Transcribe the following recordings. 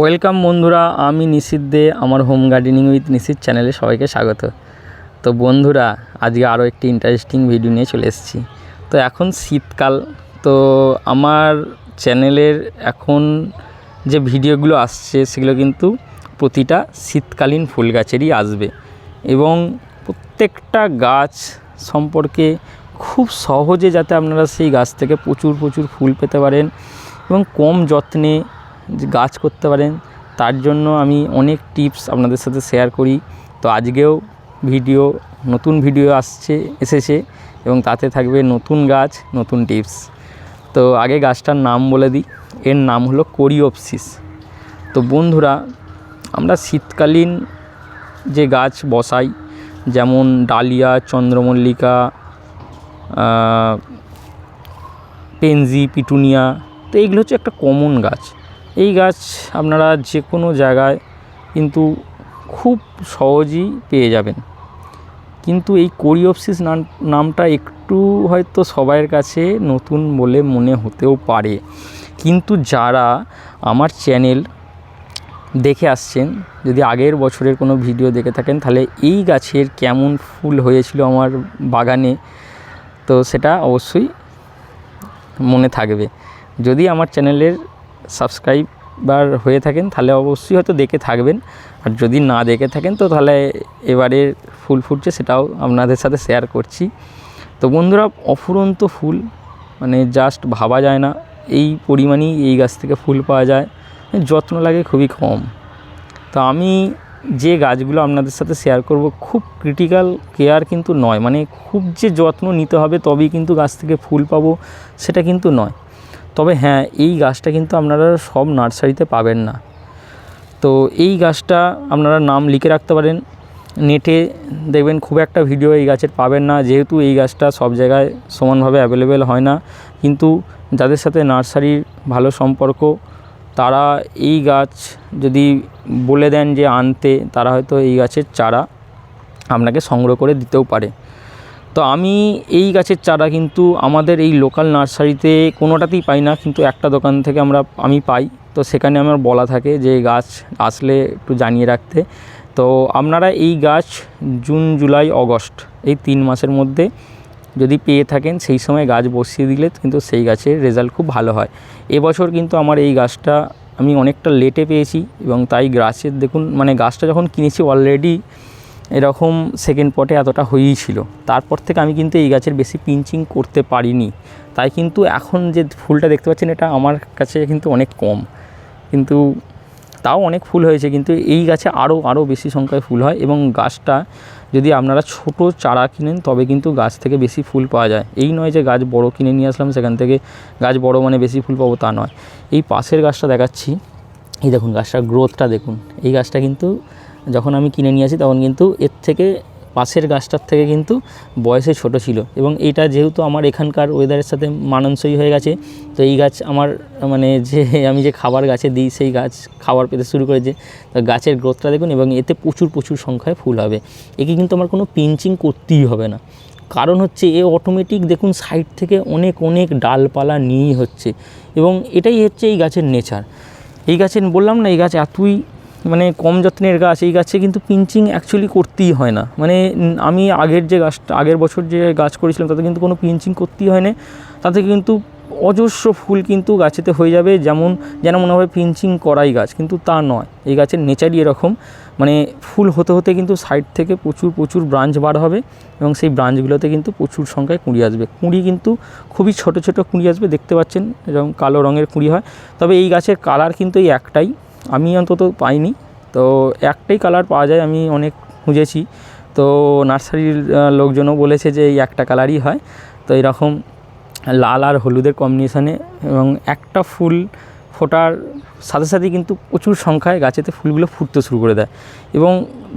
Welcome বন্ধুরা, আমি নিশিত দে, আমার হোম গার্ডেনিং উইথ নিশিত চ্যানেলে সবাইকে স্বাগত। তো বন্ধুরা, আজকে আরও একটি ইন্টারেস্টিং ভিডিও নিয়ে চলে এসেছি। তো এখন শীতকাল, তো আমার চ্যানেলের এখন যে ভিডিওগুলো আসছে, সেগুলো কিন্তু প্রতিটা শীতকালীন ফুল গাছেরই আসবে। এবং প্রত্যেকটা গাছ সম্পর্কে খুব সহজে যাতে আপনারা সেই গাছ থেকে প্রচুর প্রচুর ফুল পেতে পারেন এবং কম যত্নে গাছ করতে পারেন, তার জন্য আমি অনেক টিপস আপনাদের সাথে শেয়ার করি। তো আজকেও ভিডিও, নতুন ভিডিও আসছে, এসেছে এবং তাতে থাকবে নতুন গাছ, নতুন টিপস। তো আগে গাছটার নাম বলে দিই, এর নাম হলো কোরিওপসিস। তো বন্ধুরা, আমরা শীতকালীন যে গাছ বসাই, যেমন ডালিয়া, চন্দ্রমল্লিকা পেনজি, পিটুনিয়া, তো এইগুলো হচ্ছে একটা কমন গাছ। এই গাছ আপনারা যে কোনো জায়গায় কিন্তু খুব সহজেই পেয়ে যাবেন। কিন্তু এই কোরিওপসিস নাম, নামটা একটু হয়তো সবার কাছে নতুন বলে মনে হতেও পারে। কিন্তু যারা আমার চ্যানেল দেখে আসছেন, যদি আগের বছরের কোনো ভিডিও দেখে থাকেন, তাহলে এই গাছের কেমন ফুল হয়েছিল আমার বাগানে, তো সেটা অবশ্যই মনে থাকবে। যদি আমার চ্যানেলের সাবস্ক্রাইবার হয়ে থাকেন, তাহলে অবশ্যই হয়তো দেখে থাকবেন। আর যদি না দেখে থাকেন, তো তাহলে এবারের ফুল ফুটছে সেটাও আপনাদের সাথে শেয়ার করছি। তো বন্ধুরা, অফুরন্ত ফুল মানে জাস্ট ভাবা যায় না। এই পরিমাণেই এই গাছ থেকে ফুল পাওয়া যায়। যত্ন লাগে খুবই কম। তো আমি যে গাছগুলো আপনাদের সাথে শেয়ার করব, খুব ক্রিটিক্যাল কেয়ার কিন্তু নয়। মানে খুব যে যত্ন নিতে হবে, তবেই কিন্তু গাছ থেকে ফুল পাবো, সেটা কিন্তু নয়। তবে হ্যাঁ এই গাছটা কিন্তু আপনারা সব নার্সারিতে পাবেন না। তো এই গাছটা আপনারা নাম লিখে রাখতে পারেন। নেটে দেখবেন খুব একটা ভিডিও এই গাছের পাবেন না। যেহেতু এই গাছটা সব জায়গায় সমানভাবে অ্যাভেলেবেল হয় না। কিন্তু যাদের সাথে নার্সারির ভালো সম্পর্ক, তারা এই গাছ যদি বলে দেন যে আনতে, তারা হয়তো এই গাছের চারা আপনাকে সংগ্রহ করে দিতেও পারে। তো আমি এই গাছের চারা কিন্তু আমাদের এই লোকাল নার্সারিতে কোনোটাতেই পাই না, কিন্তু একটা দোকান থেকে আমরা, আমি পাই। তো সেখানে আমার বলা থাকে যে গাছ আসলে একটু জানিয়ে রাখতে। তো আপনারা এই গাছ জুন, জুলাই, অগস্ট এই তিন মাসের মধ্যে যদি পেয়ে থাকেন, সেই সময় গাছ বসিয়ে দিলে কিন্তু সেই গাছের রেজাল্ট খুব ভালো হয়। এবছর কিন্তু আমার এই গাছটা আমি অনেকটা লেটে পেয়েছি এবং তাই গাছের দেখুন মানে গাছটা যখন কিনেছি অলরেডি এরকম সেকেন্ড পটে এতটা হয়েই ছিল। তারপর থেকে আমি কিন্তু এই গাছের বেশি পিঞ্চিং করতে পারিনি। তাই কিন্তু এখন যে ফুলটা দেখতে পাচ্ছেন, এটা আমার কাছে কিন্তু অনেক কম। কিন্তু তাও অনেক ফুল হয়েছে, কিন্তু এই গাছে আরও আরও বেশি সংখ্যায় ফুল হয় এবং গাছটা যদি আপনারা ছোট চারা কিনেন, তবে কিন্তু গাছ থেকে বেশি ফুল পাওয়া যায়। এই নয় যে গাছ বড় কিনে নিয়ে আসলাম, সেখান থেকে গাছ বড় মানে বেশি ফুল পাবো তা নয়। এই পাশের গাছটা দেখাচ্ছি। এই দেখুন, গাছটার গ্রোথটা দেখুন। এই গাছটা কিন্তু যখন আমি কিনে নিয়ে আসি তখন কিন্তু এর থেকে পাশের গাছটার থেকে কিন্তু বয়সে ছোট ছিল। এবং এটা যেহেতু আমার এখানকার ওয়েদারের সাথে মানানসই হয়ে গেছে, তো এই গাছ আমার মানে যে আমি যে খাবার গাছে দিই, সেই গাছ খাবার পেতে শুরু করেছে। তো গাছের গ্রোথটা দেখুন, এবং এতে প্রচুর প্রচুর সংখ্যায় ফুল হবে। একে কিন্তু আমার কোনো পিঞ্চিং করতেই হবে না। কারণ হচ্ছে এ অটোমেটিক দেখুন সাইড থেকে অনেক অনেক ডালপালা নিয়েই হচ্ছে। এবং এটাই হচ্ছে এই গাছের নেচার এই গাছের, বললাম না, এই গাছ এতই মানে কম যত্নের গাছ এই গাছে কিন্তু পিঞ্চিং অ্যাকচুয়ালি করতেই হয় না। মানে আমি আগের যে গাছটা আগের বছর যে গাছ করেছিলাম, তাতে কিন্তু কোনো পিঞ্চিং করতেই হয় না। তাতে কিন্তু অজস্র ফুল কিন্তু গাছেতে হয়ে যাবে, যেমন, যেন মনে হবে পিঞ্চিং করাই গাছ, কিন্তু তা নয়। এই গাছের নেচারই এরকম। মানে ফুল হতে হতে কিন্তু সাইড থেকে প্রচুর প্রচুর ব্রাঞ্চ বার হবে এবং সেই ব্রাঞ্চগুলোতে কিন্তু প্রচুর সংখ্যায় কুঁড়ি আসবে। কুঁড়ি কিন্তু খুবই ছোট ছোট কুঁড়ি আসবে, দেখতে পাচ্ছেন এরকম কালো রঙের কুঁড়ি হয়। তবে এই গাছের কালার কিন্তু এই একটাই। আমি অন্তত পাইনি। তো একটাই কালার পাওয়া যায়, আমি অনেক খুঁজেছি। তো নার্সারির লোকজনও বলেছে যে এই একটা কালারই হয়। তো এরকম লাল আর হলুদের কম্বিনেশানে এবং একটা ফুল ফোটার সাথে সাথে কিন্তু প্রচুর সংখ্যায় গাছেতে ফুলগুলো ফুটতে শুরু করে দেয়। এবং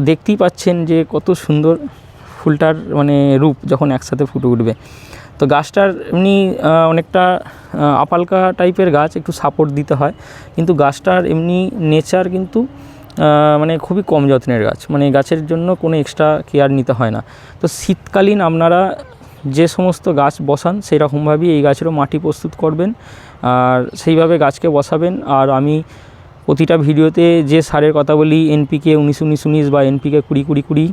দেখতেই পাচ্ছেন যে কত সুন্দর ফুলটার মানে রূপ যখন একসাথে ফুটে উঠবে। তো গাছটার এমনি অনেকটা আপালকা টাইপের গাছ, একটু সাপোর্ট দিতে হয়। কিন্তু গাছটার এমনি নেচার কিন্তু মানে খুবই কম যত্নের গাছ। মানে গাছের জন্য কোনো এক্সট্রা কেয়ার নিতে হয় না। তো শীতকালীন আপনারা যে সমস্ত গাছ বসান সেই রকমভাবেই এই গাছেরও মাটি প্রস্তুত করবেন। আর সেইভাবে গাছকে বসাবেন। আর আমি প্রতিটা ভিডিওতে যে সারের কথা বলি এনপিকে উনিশ উনিশ উনিশ বা এনপিকে কুড়ি কুড়ি কুড়ি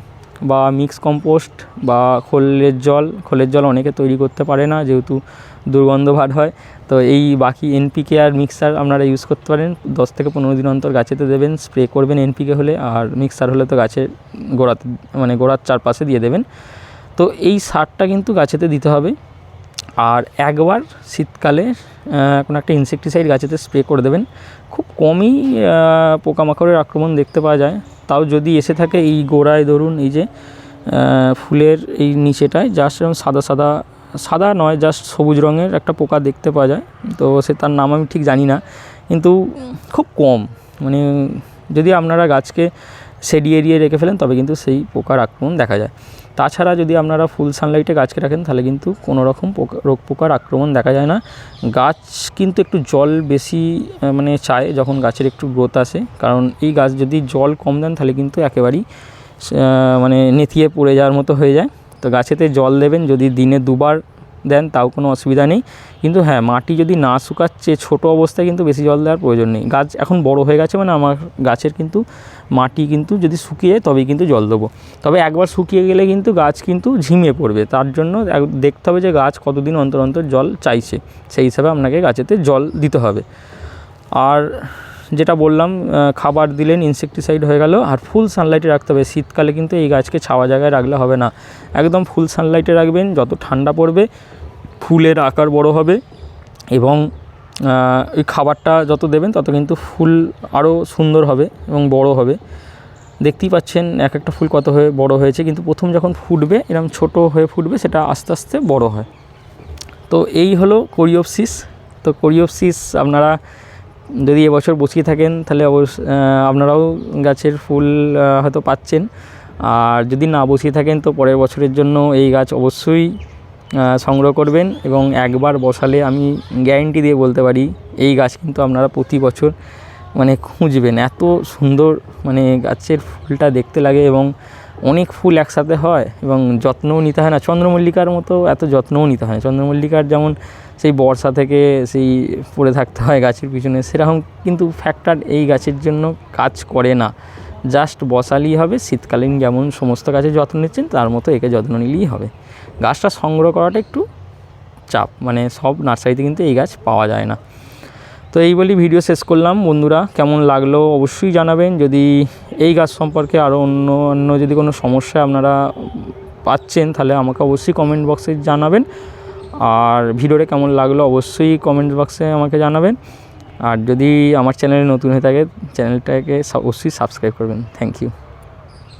বা মিক্স কম্পোস্ট বা খোলের জল খোলের জল অনেকে তৈরি করতে পারে না যেহেতু দুর্গন্ধ ভাট হয়। তো এই বাকি এনপিকে আর মিক্সার আপনারা ইউজ করতে পারেন। দশ থেকে পনেরো দিন অন্তর গাছেতে দেবেন স্প্রে করবেন এনপিকে হলে আর মিক্সার হলে তো গাছের গোড়াতে মানে গোড়ার চারপাশে দিয়ে দেবেন। তো এই সারটা কিন্তু গাছেতে দিতে হবে। আর একবার শীতকালে কোনো একটা ইনসেকটিসাইড গাছেতে স্প্রে করে দেবেন। খুব কমই পোকামাকড়ের আক্রমণ দেখতে পাওয়া যায়। তাও যদি এসে থাকে এই গোড়ায় ধরুন এই যে ফুলের এই নিচেটায় জাস্ট এরকম সাদা সাদা সাদা নয় জাস্ট সবুজ রঙের একটা পোকা দেখতে পাওয়া যায়। তো সে তার নাম আমি ঠিক জানি না। কিন্তু খুব কম। মানে যদি আপনারা গাছকে সেডি এরিয়ে রেখে ফেলেন, তবে কিন্তু সেই পোকার আক্রমণ দেখা যায়। তাছাড়া যদি আপনারা ফুল সানলাইটে গাছকে রাখেন, তাহলে কিন্তু কোনো রকম পোকা, রোগ পোকার আক্রমণ দেখা যায় না। গাছ কিন্তু একটু জল বেশি মানে চায় যখন গাছের একটু গ্রোথ আসে। কারণ এই গাছ যদি জল কম দেন, তাহলে কিন্তু একেবারেই মানে নেতিয়ে পড়ে যাওয়ার মতো হয়ে যায়। তো গাছেতে জল দেবেন, যদি দিনে দুবার দেন তাও কোনো অসুবিধা নেই। কিন্তু হ্যাঁ মাটি যদি না শুকাচ্ছে, ছোটো অবস্থায় কিন্তু বেশি জল দেওয়ার প্রয়োজন নেই। গাছ এখন বড় হয়ে গেছে মানে আমার গাছের কিন্তু মাটি কিন্তু যদি শুকিয়ে তবেই কিন্তু জল দেবো। তবে একবার শুকিয়ে গেলে কিন্তু গাছ কিন্তু ঝিমিয়ে পড়বে। তার জন্য দেখতে হবে যে গাছ কতদিন অন্তর অন্তর জল চাইছে। সেই হিসাবে আপনাকে গাছেতে জল দিতে হবে। আর যেটা বললাম খাবার দিলেন ইনসেকটিসাইড হয়ে গেল, আর ফুল সানলাইটে রাখতে হবে। শীতকালে কিন্তু এই গাছকে ছাওয়া জায়গায় রাখলে হবে না। একদম ফুল সানলাইটে রাখবেন, যত ঠান্ডা পড়বে, ফুলের আকার বড় হবে এবং এই খাবারটা যত দেবেন, তত কিন্তু ফুল আরও সুন্দর হবে এবং বড় হবে। দেখতেই পাচ্ছেন এক একটা ফুল কত হয়ে, বড় হয়েছে, কিন্তু প্রথম যখন ফুটবে এরকম ছোট হয়ে ফুটবে, সেটা আস্তে আস্তে বড় হয়। তো এই হলো কোরিওপসিস। তো কোরিওপসিস আপনারা যদি এবছর বসিয়ে থাকেন, তাহলে অবশ্য আপনারাও গাছের ফুল হয়তো পাচ্ছেন। আর যদি না বসিয়ে থাকেন, তো পরের বছরের জন্য এই গাছ অবশ্যই সংগ্রহ করবেন এবং একবার বসালে আমি গ্যারেন্টি দিয়ে বলতে পারি, এই গাছ কিন্তু আপনারা প্রতি বছর মানে খুঁজবেন। এত সুন্দর মানে গাছের ফুলটা দেখতে লাগে এবং অনেক ফুল একসাথে হয় এবং যত্নও নিতে হয় না। চন্দ্রমল্লিকার মতো এত যত্নও নিতে হয় চন্দ্রমল্লিকার যেমন সেই বর্ষা থেকে সেই পড়ে থাকতে হয় গাছের পিছনে, সেরকম কিন্তু ফ্যাক্টর এই গাছের জন্য কাজ করে না। জাস্ট বসালেই হবে, শীতকালীন যেমন সমস্ত গাছের যত্ন নিচ্ছেন, তার মতো একে যত্ন নিলেই হবে। গাছটা সংগ্রহ করাটা একটু চাপ মানে সব নার্সারিতে কিন্তু এই গাছ পাওয়া যায় না। তো এই বলি ভিডিও শেষ করলাম। বন্ধুরা, কেমন লাগল অবশ্যই জানাবেন। যদি এই গাছ সম্পর্কে আরও অন্য অন্য যদি কোনো সমস্যা আপনারা পাচ্ছেন, তাহলে আমাকে অবশ্যই কমেন্ট বক্সে জানাবেন। আর ভিডিওটা কেমন লাগল অবশ্যই কমেন্ট বক্সে আমাকে জানাবেন। আর যদি আমার চ্যানেলে নতুন হয়ে থাকে চ্যানেলটাকে অবশ্যই সাবস্ক্রাইব করবেন। Thank you